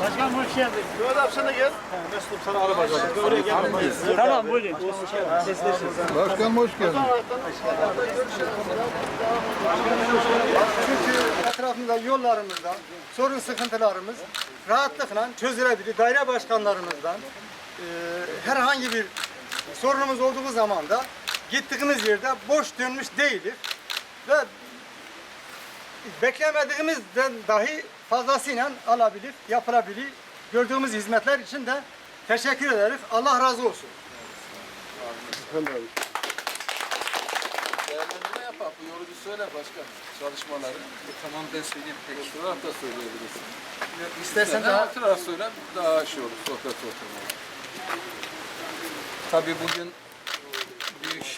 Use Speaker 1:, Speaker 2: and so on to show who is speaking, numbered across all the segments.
Speaker 1: Başkan hoş geldin.
Speaker 2: Mehmet abi sen de gel.
Speaker 1: Mesut sana araba Oraya gel. Tamam buyurun.
Speaker 3: Başkanım hoş geldin.
Speaker 2: Çünkü etrafımızda yollarımızda sorun sıkıntılarımız rahatlıkla çözülebilir. Daire başkanlarımızdan e, herhangi bir sorunumuz olduğu zaman da gittiğimiz yerde boş dönmüş değiliz. Ve beklemediğimizden dahi fazlasıyla alabilir, yapılabilir. Gördüğümüz hizmetler için de teşekkür ederiz. Allah razı olsun.
Speaker 4: Değerlendirme yapar. Bu yolu bir söyle başkan. Çalışmaları. tamam ben söyleyeyim peki. Oturarak da söyleyebilirsin.
Speaker 2: İstersen
Speaker 4: Sen
Speaker 2: daha
Speaker 4: oturarak söyle daha şey olur. Sohbet oturma. Tabii bugün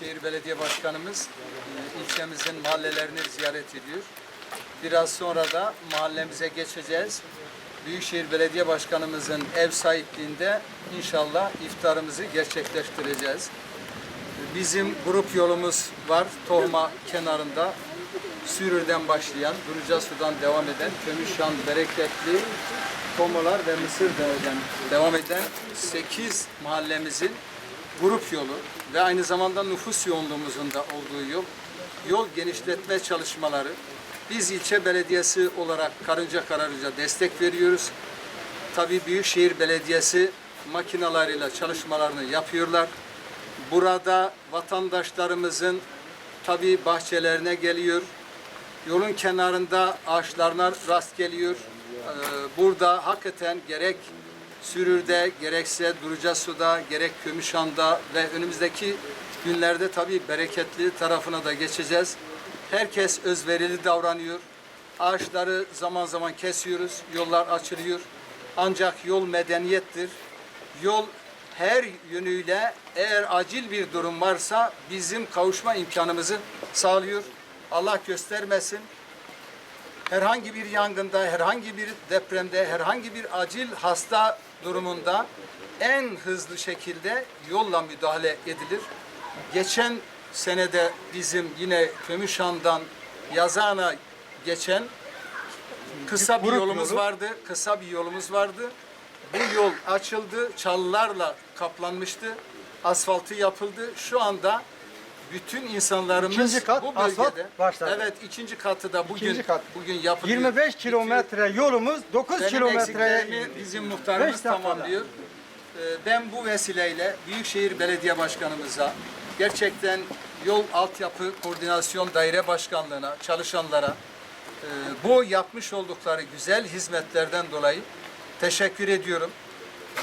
Speaker 4: Büyükşehir Belediye Başkanımız e, ilçemizin mahallelerini ziyaret ediyor. Biraz sonra da mahallemize geçeceğiz. Büyükşehir Belediye Başkanımızın ev sahipliğinde inşallah iftarımızı gerçekleştireceğiz. Bizim grup yolumuz var Tohma kenarında. Sürür'den başlayan, Sudan devam eden, Kömüşhan, Bereketli, Tomalar ve Mısırdere'den devam eden 8 mahallemizin grup yolu ve aynı zamanda nüfus yoğunluğumuzun da olduğu yol, yol genişletme çalışmaları. Biz ilçe belediyesi olarak Karınca Kararıca destek veriyoruz. Tabii Büyükşehir Belediyesi makinalarıyla çalışmalarını yapıyorlar. Burada vatandaşlarımızın tabii bahçelerine geliyor. Yolun kenarında ağaçlarına rast geliyor. Ee, Burada hakikaten gerek Sürür'de, gerekse Durucasu'da, gerek Kömüşhan'da ve önümüzdeki günlerde tabii bereketli tarafına da geçeceğiz. Herkes özverili davranıyor. Ağaçları zaman zaman kesiyoruz, yollar açılıyor. Ancak yol medeniyettir. Yol her yönüyle eğer acil bir durum varsa bizim kavuşma imkanımızı sağlıyor. Allah göstermesin. Herhangi bir yangında, herhangi bir depremde, herhangi bir acil hasta durumunda en hızlı şekilde yolla müdahale edilir. Geçen senede bizim yine Kömüşhan'dan Yazan'a geçen kısa bir yolumuz
Speaker 2: yolu.
Speaker 4: vardı. Kısa bir yolumuz vardı. Bu yol açıldı, çalılarla kaplanmıştı. Asfaltı yapıldı. Şu anda bütün insanlarımız
Speaker 2: İkinci kat
Speaker 4: bu
Speaker 2: asfalt
Speaker 4: bölgede
Speaker 2: başladı.
Speaker 4: Evet, ikinci katı da bugün
Speaker 2: İkinci kat.
Speaker 4: bugün yapılıyor.
Speaker 2: 25 kilometre yolumuz 9
Speaker 4: Benim
Speaker 2: kilometreye
Speaker 4: eksiklerimi bizim muhtarımız
Speaker 2: Beş dakikada.
Speaker 4: tamamlıyor. Ee, Ben bu vesileyle Büyükşehir Belediye Başkanımıza gerçekten yol altyapı koordinasyon daire başkanlığına çalışanlara e, bu yapmış oldukları güzel hizmetlerden dolayı teşekkür ediyorum.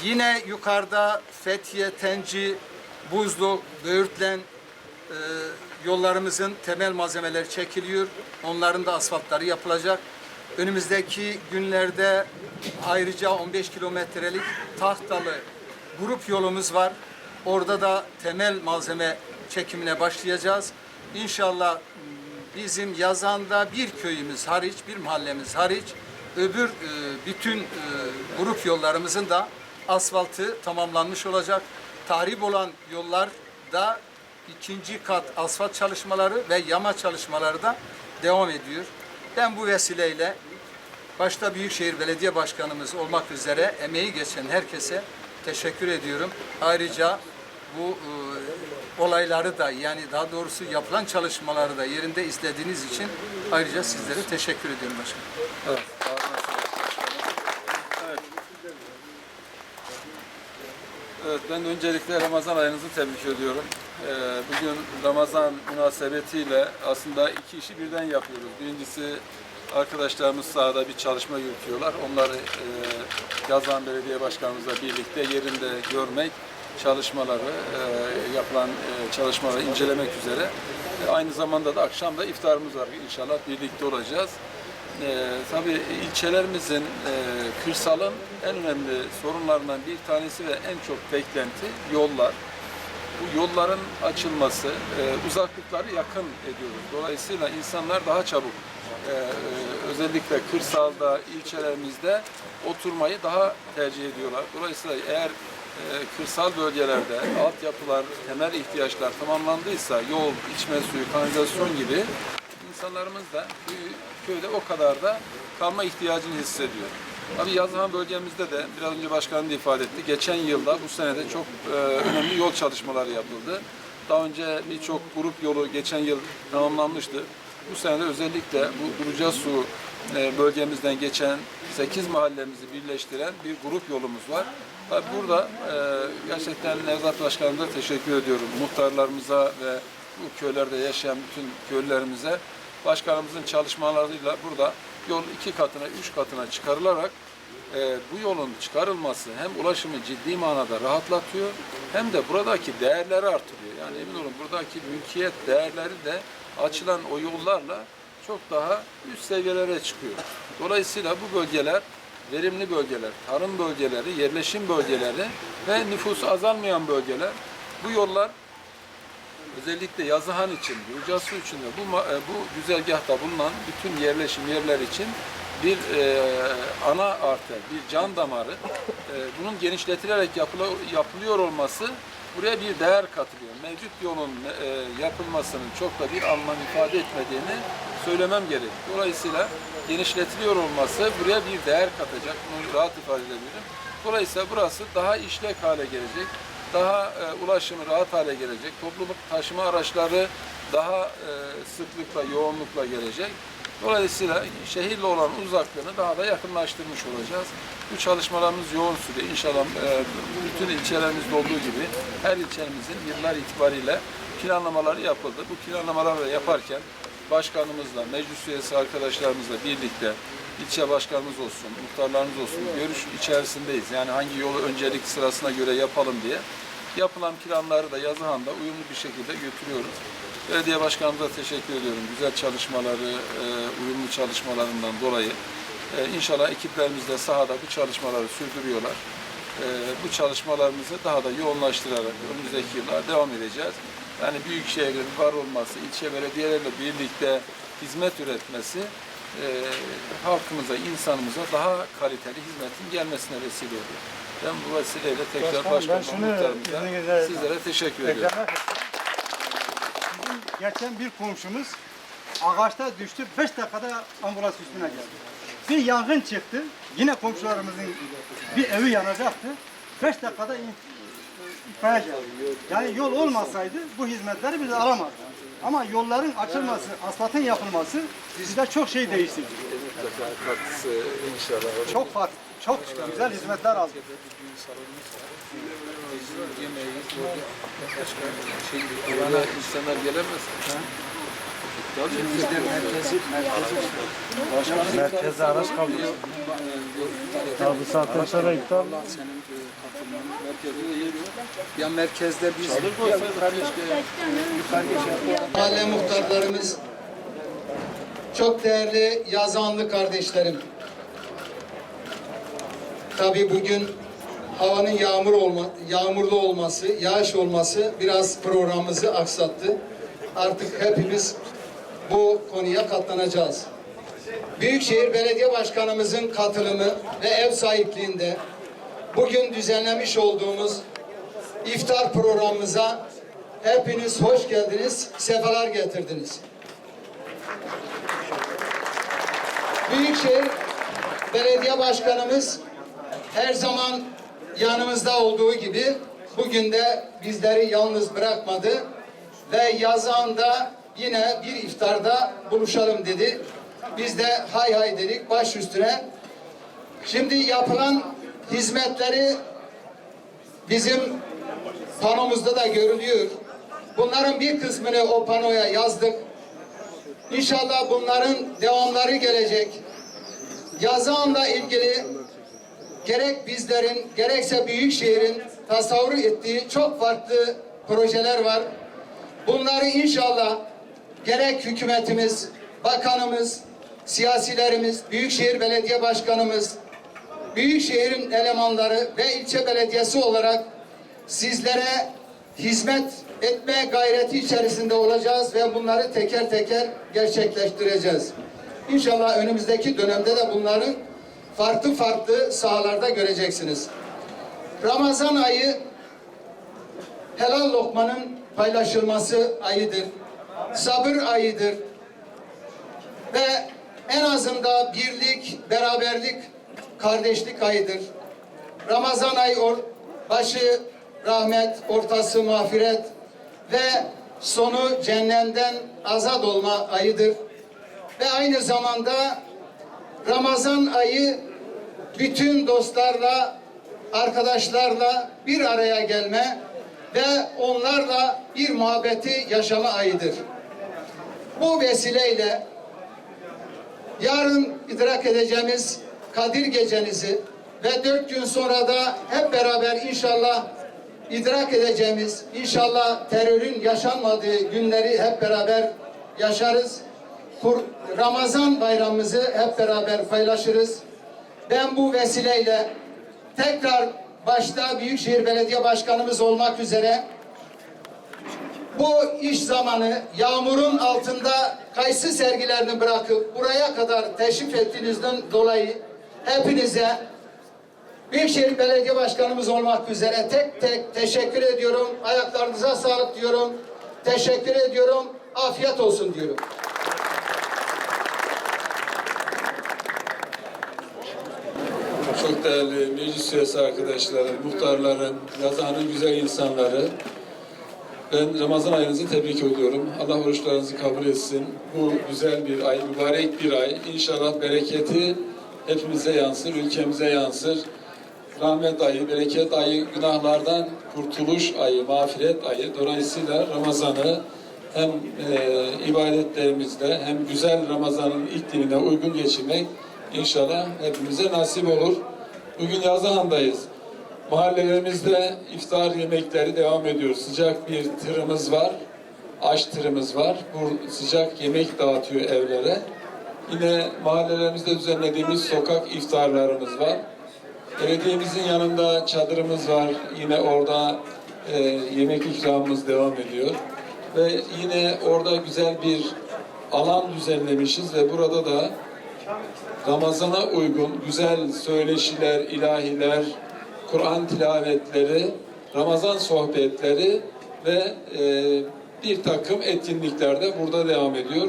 Speaker 4: Yine yukarıda Fethiye, Tenci, Buzlu, Böğürtlen e, yollarımızın temel malzemeleri çekiliyor. Onların da asfaltları yapılacak. Önümüzdeki günlerde ayrıca 15 kilometrelik tahtalı grup yolumuz var. Orada da temel malzeme çekimine başlayacağız. İnşallah bizim yazanda bir köyümüz hariç, bir mahallemiz hariç öbür e, bütün e, grup yollarımızın da asfaltı tamamlanmış olacak. Tahrip olan yollar da ikinci kat asfalt çalışmaları ve yama çalışmaları da devam ediyor. Ben bu vesileyle başta Büyükşehir Belediye Başkanımız olmak üzere emeği geçen herkese teşekkür ediyorum. Ayrıca bu e, olayları da yani daha doğrusu yapılan çalışmaları da yerinde izlediğiniz için ayrıca sizlere teşekkür ediyorum başkanım.
Speaker 5: Evet, ağzına sağlık. Evet. Evet, ben öncelikle Ramazan ayınızı tebrik ediyorum. Ee, bugün Ramazan münasebetiyle aslında iki işi birden yapıyoruz. Birincisi arkadaşlarımız sahada bir çalışma yürütüyorlar. Onları e, Yazan Belediye Başkanımızla birlikte yerinde görmek, çalışmaları, e, yapılan e, çalışmaları incelemek üzere. E, aynı zamanda da akşam da iftarımız var. İnşallah birlikte olacağız. Ee, tabii ilçelerimizin, e, kırsalın en önemli sorunlarından bir tanesi ve en çok beklenti yollar. Bu yolların açılması, e, uzaklıkları yakın ediyoruz. Dolayısıyla insanlar daha çabuk, e, e, özellikle kırsalda, ilçelerimizde oturmayı daha tercih ediyorlar. Dolayısıyla eğer kırsal bölgelerde altyapılar, temel ihtiyaçlar tamamlandıysa yol, içme suyu, kanalizasyon gibi insanlarımız da köyde o kadar da kalma ihtiyacını hissediyor. Tabii Yazıhan bölgemizde de biraz önce başkanım da ifade etti. Geçen yılda bu senede çok e, önemli yol çalışmaları yapıldı. Daha önce birçok grup yolu geçen yıl tamamlanmıştı. Bu senede özellikle bu Duruca e, bölgemizden geçen 8 mahallemizi birleştiren bir grup yolumuz var. Tabii burada e, gerçekten Nevzat Başkanımıza teşekkür ediyorum. Muhtarlarımıza ve bu köylerde yaşayan bütün köylülerimize başkanımızın çalışmalarıyla burada yol iki katına, üç katına çıkarılarak e, bu yolun çıkarılması hem ulaşımı ciddi manada rahatlatıyor hem de buradaki değerleri artırıyor. Yani emin olun buradaki mülkiyet değerleri de açılan o yollarla çok daha üst seviyelere çıkıyor. Dolayısıyla bu bölgeler verimli bölgeler, tarım bölgeleri, yerleşim bölgeleri ve nüfusu azalmayan bölgeler. Bu yollar özellikle Yazıhan için, Gürcasu için de bu, e, bu güzergahta bulunan bütün yerleşim yerler için bir e, ana arter, bir can damarı. E, bunun genişletilerek yapıla- yapılıyor olması buraya bir değer katılıyor. Mevcut yolun e, yapılmasının çok da bir anlam ifade etmediğini söylemem gerek. Dolayısıyla genişletiliyor olması buraya bir değer katacak. Bunu rahat ifade edebilirim. Dolayısıyla burası daha işlek hale gelecek daha e, ulaşımı rahat hale gelecek. Toplu taşıma araçları daha e, sıklıkla, yoğunlukla gelecek. Dolayısıyla şehirle olan uzaklığını daha da yakınlaştırmış olacağız. Bu çalışmalarımız yoğun sürüyor. İnşallah e, bütün ilçelerimizde olduğu gibi her ilçemizin yıllar itibariyle planlamaları yapıldı. Bu planlamaları yaparken başkanımızla, meclis üyesi arkadaşlarımızla birlikte ilçe başkanımız olsun, muhtarlarımız olsun görüş içerisindeyiz. Yani hangi yolu öncelik sırasına göre yapalım diye. Yapılan planları da Yazıhan'da uyumlu bir şekilde götürüyoruz. Belediye başkanımıza teşekkür ediyorum. Güzel çalışmaları, e, uyumlu çalışmalarından dolayı. E, İnşallah ekiplerimiz de sahada bu çalışmaları sürdürüyorlar. E, Bu çalışmalarımızı daha da yoğunlaştırarak önümüzdeki yıllar devam edeceğiz. Yani büyük şehirlerin var olması, ilçe belediyelerle birlikte hizmet üretmesi e, halkımıza, insanımıza daha kaliteli hizmetin gelmesine vesile oluyor. Ben bu vesileyle tekrar
Speaker 2: Başkanım, ben
Speaker 5: başkanıma,
Speaker 2: şunu
Speaker 5: muhtarımıza,
Speaker 2: izninizle-
Speaker 5: sizlere teşekkür ediyorum.
Speaker 2: Bizim geçen bir komşumuz ağaçta düştü. 5 dakikada ambulans üstüne geldi. Bir yangın çıktı. Yine komşularımızın bir evi yanacaktı. 5 dakikada itfaiye geldi. Yani yol olmasaydı bu hizmetleri biz alamazdık. Ama yolların açılması, asfaltın yapılması bizde çok şey değiştirdi.
Speaker 5: Katkısı inşallah.
Speaker 2: Çok farklı, çok güzel hizmetler aldık.
Speaker 5: Burada insanlar gelemez.
Speaker 1: Araç kaldı. Ya bu saatten sonra iptal.
Speaker 4: Ya merkezde biz mahalle muhtarlarımız, çok değerli yazanlı kardeşlerim. Tabii bugün havanın yağmur olma, yağmurlu olması, yağış olması biraz programımızı aksattı. Artık hepimiz bu konuya katlanacağız. Büyükşehir Belediye Başkanımızın katılımı ve ev sahipliğinde bugün düzenlemiş olduğumuz iftar programımıza hepiniz hoş geldiniz, sefalar getirdiniz. Büyükşehir Belediye Başkanımız her zaman yanımızda olduğu gibi bugün de bizleri yalnız bırakmadı ve yazanda yine bir iftarda buluşalım dedi. Biz de hay hay dedik baş üstüne. Şimdi yapılan hizmetleri bizim panomuzda da görülüyor. Bunların bir kısmını o panoya yazdık. İnşallah bunların devamları gelecek. Yazanla ilgili gerek bizlerin gerekse Büyükşehir'in tasavvur ettiği çok farklı projeler var. Bunları inşallah gerek hükümetimiz, bakanımız, siyasilerimiz, Büyükşehir Belediye Başkanımız, Büyükşehir'in elemanları ve ilçe belediyesi olarak sizlere hizmet etme gayreti içerisinde olacağız ve bunları teker teker gerçekleştireceğiz. İnşallah önümüzdeki dönemde de bunları farklı farklı sahalarda göreceksiniz. Ramazan ayı helal lokmanın paylaşılması ayıdır. Sabır ayıdır. Ve en azında birlik, beraberlik, kardeşlik ayıdır. Ramazan ayı or, başı rahmet, ortası mağfiret ve sonu cehennemden azat olma ayıdır. Ve aynı zamanda Ramazan ayı bütün dostlarla, arkadaşlarla bir araya gelme ve onlarla bir muhabbeti yaşama ayıdır. Bu vesileyle yarın idrak edeceğimiz Kadir Gecenizi ve dört gün sonra da hep beraber inşallah idrak edeceğimiz, inşallah terörün yaşanmadığı günleri hep beraber yaşarız. Ramazan bayramımızı hep beraber paylaşırız. Ben bu vesileyle tekrar başta Büyükşehir Belediye Başkanımız olmak üzere bu iş zamanı yağmurun altında kayısı sergilerini bırakıp buraya kadar teşrif ettiğinizden dolayı hepinize Büyükşehir Belediye Başkanımız olmak üzere tek tek teşekkür ediyorum. Ayaklarınıza sağlık diyorum. Teşekkür ediyorum. Afiyet olsun diyorum.
Speaker 5: Çok değerli meclis üyesi arkadaşları, muhtarların, yazanın güzel insanları. Ben Ramazan ayınızı tebrik ediyorum. Allah oruçlarınızı kabul etsin. Bu güzel bir ay, mübarek bir ay. İnşallah bereketi hepimize yansır, ülkemize yansır. Rahmet ayı, bereket ayı, günahlardan kurtuluş ayı, mağfiret ayı. Dolayısıyla Ramazan'ı hem e, ibadetlerimizde hem güzel Ramazan'ın ilk dinine uygun geçirmek inşallah hepimize nasip olur. Bugün Yazıhan'dayız. Mahallelerimizde iftar yemekleri devam ediyor. Sıcak bir tırımız var. Aş tırımız var. Bu sıcak yemek dağıtıyor evlere. Yine mahallelerimizde düzenlediğimiz sokak iftarlarımız var. Belediyemizin yanında çadırımız var. Yine orada e, yemek ikramımız devam ediyor. Ve yine orada güzel bir alan düzenlemişiz ve burada da Ramazana uygun güzel söyleşiler, ilahiler, Kur'an tilavetleri, Ramazan sohbetleri ve e, bir takım etkinlikler de burada devam ediyor.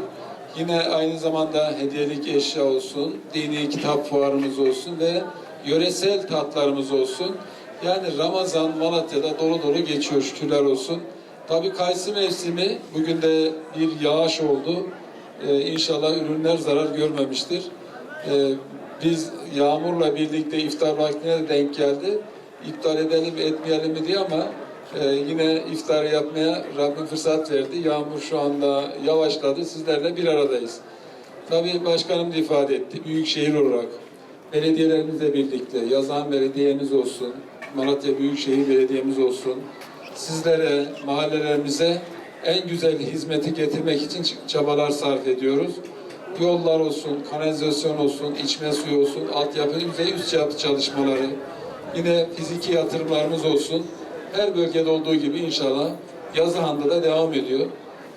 Speaker 5: Yine aynı zamanda hediyelik eşya olsun, dini kitap fuarımız olsun ve yöresel tatlarımız olsun. Yani Ramazan Malatya'da dolu dolu geçiyor şükürler olsun. Tabii kayısı mevsimi bugün de bir yağış oldu. Ee, inşallah ürünler zarar görmemiştir. Ee, biz yağmurla birlikte iftar vaktine de denk geldi. İptal edelim etmeyelim mi diye ama e, yine iftar yapmaya Rabbim fırsat verdi. Yağmur şu anda yavaşladı. Sizlerle bir aradayız. Tabii başkanım da ifade etti. Büyükşehir olarak belediyelerimizle birlikte Yazan Belediye'miz olsun, Malatya Büyükşehir Belediye'miz olsun, sizlere, mahallelerimize en güzel hizmeti getirmek için çabalar sarf ediyoruz. Yollar olsun, kanalizasyon olsun, içme suyu olsun, altyapı düzey üst yapı çalışmaları, yine fiziki yatırımlarımız olsun. Her bölgede olduğu gibi inşallah Yazıhan'da da devam ediyor.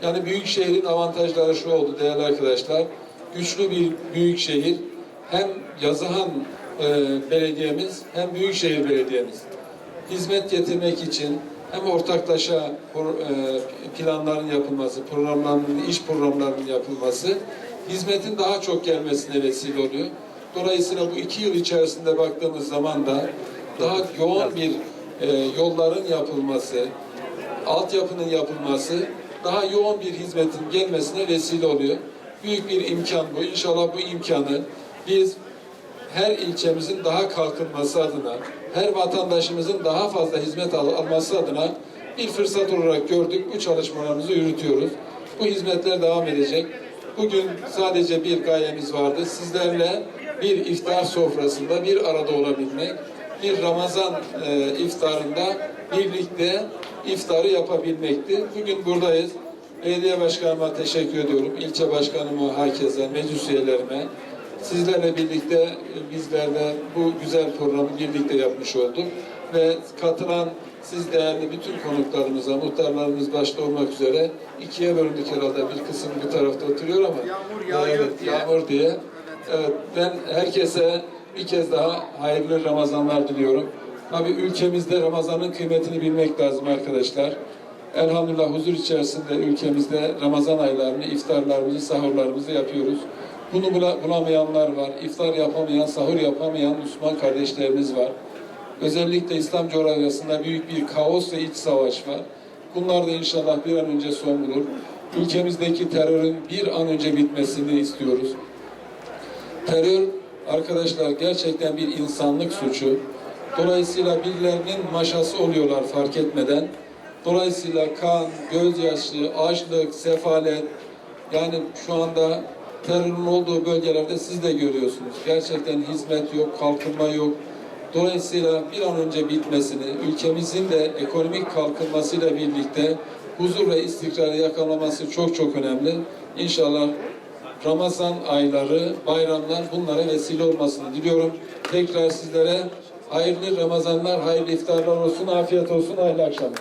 Speaker 5: Yani büyük şehrin avantajları şu oldu değerli arkadaşlar. Güçlü bir büyük şehir hem Yazıhan e, belediyemiz hem Büyükşehir Belediyemiz hizmet getirmek için hem ortaklaşa e, planların yapılması, programların, iş programlarının yapılması hizmetin daha çok gelmesine vesile oluyor. Dolayısıyla bu iki yıl içerisinde baktığımız zaman da daha yoğun bir e, yolların yapılması, altyapının yapılması daha yoğun bir hizmetin gelmesine vesile oluyor. Büyük bir imkan bu. İnşallah bu imkanı biz her ilçemizin daha kalkınması adına, her vatandaşımızın daha fazla hizmet al- alması adına bir fırsat olarak gördük. Bu çalışmalarımızı yürütüyoruz. Bu hizmetler devam edecek. Bugün sadece bir gayemiz vardı. Sizlerle bir iftar sofrasında bir arada olabilmek, bir Ramazan e, iftarında birlikte iftarı yapabilmekti. Bugün buradayız. Belediye başkanıma teşekkür ediyorum. İlçe başkanıma, herkese, meclis üyelerime. Sizlerle birlikte e, bizler de bu güzel programı birlikte yapmış olduk. Ve katılan siz değerli bütün konuklarımıza, muhtarlarımız başta olmak üzere ikiye bölündük herhalde. Bir kısım bu tarafta oturuyor ama
Speaker 6: Yağmur yağıyor
Speaker 5: Evet,
Speaker 6: diye.
Speaker 5: Yağmur diye. Evet, ben herkese bir kez daha hayırlı Ramazanlar diliyorum. Tabii ülkemizde Ramazan'ın kıymetini bilmek lazım arkadaşlar. Elhamdülillah huzur içerisinde ülkemizde Ramazan aylarını, iftarlarımızı, sahurlarımızı yapıyoruz. Bunu bula- bulamayanlar var. İftar yapamayan, sahur yapamayan Müslüman kardeşlerimiz var. Özellikle İslam coğrafyasında büyük bir kaos ve iç savaş var. Bunlar da inşallah bir an önce son bulur. Ülkemizdeki terörün bir an önce bitmesini istiyoruz. Terör arkadaşlar gerçekten bir insanlık suçu. Dolayısıyla birilerinin maşası oluyorlar fark etmeden. Dolayısıyla kan, gözyaşı, açlık, sefalet yani şu anda terörün olduğu bölgelerde siz de görüyorsunuz. Gerçekten hizmet yok, kalkınma yok. Dolayısıyla bir an önce bitmesini, ülkemizin de ekonomik kalkınmasıyla birlikte huzur ve istikrarı yakalaması çok çok önemli. İnşallah Ramazan ayları, bayramlar bunlara vesile olmasını diliyorum. Tekrar sizlere hayırlı Ramazanlar, hayırlı iftarlar olsun, afiyet olsun, hayırlı akşamlar.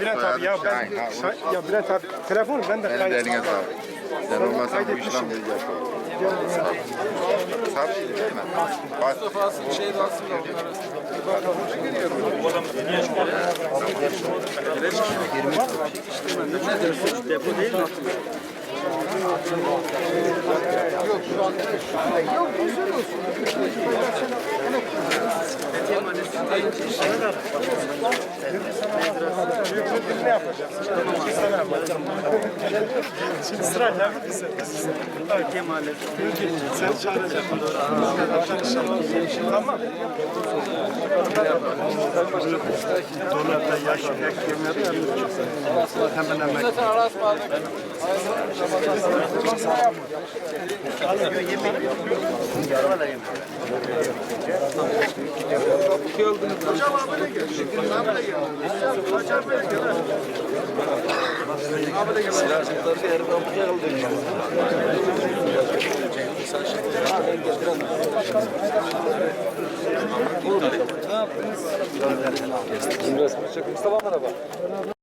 Speaker 3: Bülent
Speaker 7: abi ya ben ya Bülent abi telefonu ben de
Speaker 3: Benim de eline sağlık. Sen olmasan bu işlem değil yapalım. Sabri değil mi?
Speaker 5: Şey
Speaker 7: ne yapacağız? Şimdi sırayla bize. Kemal'e. Sen çağıracaksın. Tamam dönüp dolarda yaş ekmeği yanlış çıksa. Hemen hemen.
Speaker 5: Zaten arasmadık. Hocam abi ne gel?
Speaker 7: Abi de gel. Hocam abi de gel. Abi de gel.
Speaker 5: Silahçıkları yerden buraya aldık. Mustafa merhaba.